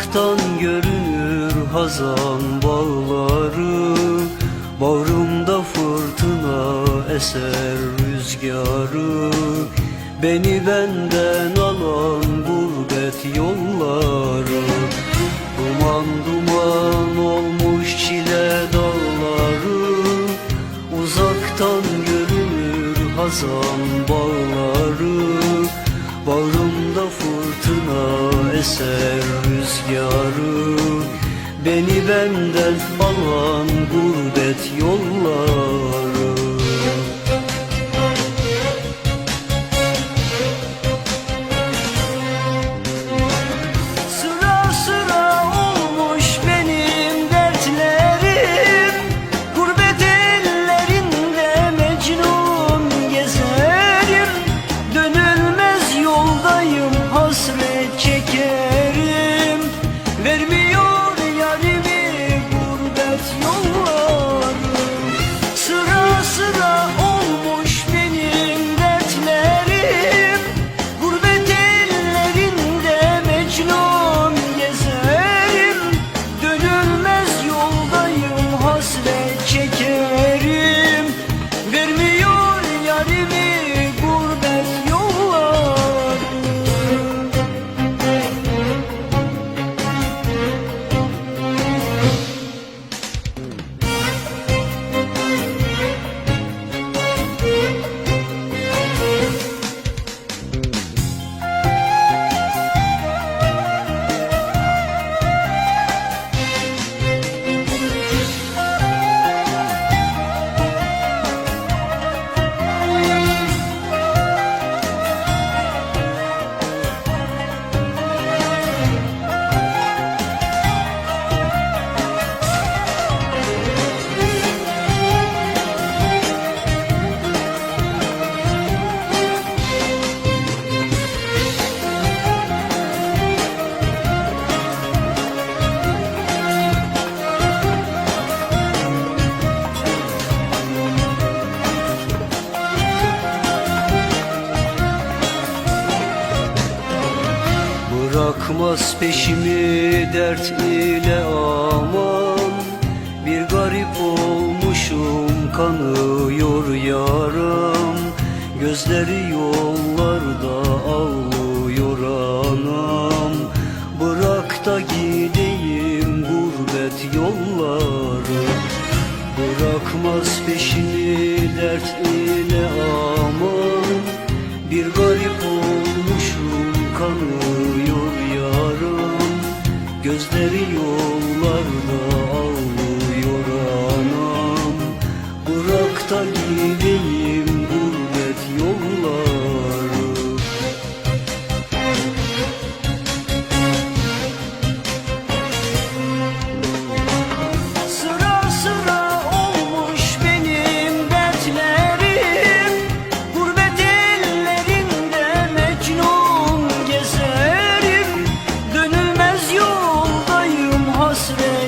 Uzaktan görünür hazan bağları Bağrımda fırtına eser rüzgarı. Beni benden alan gurbet yolları Duman duman olmuş çile dağları. Uzaktan görünür hazan bağları eser rüzgarı Beni benden alan gurbet yolları Bırakmaz peşimi dert ile aman. Bir garip olmuşum kanıyor yaram. Gözleri yollarda ağlıyor anam. Bırak da gideyim gurbet yolları. Bırakmaz peşini dert ile aman Gözleri yollarda hasret.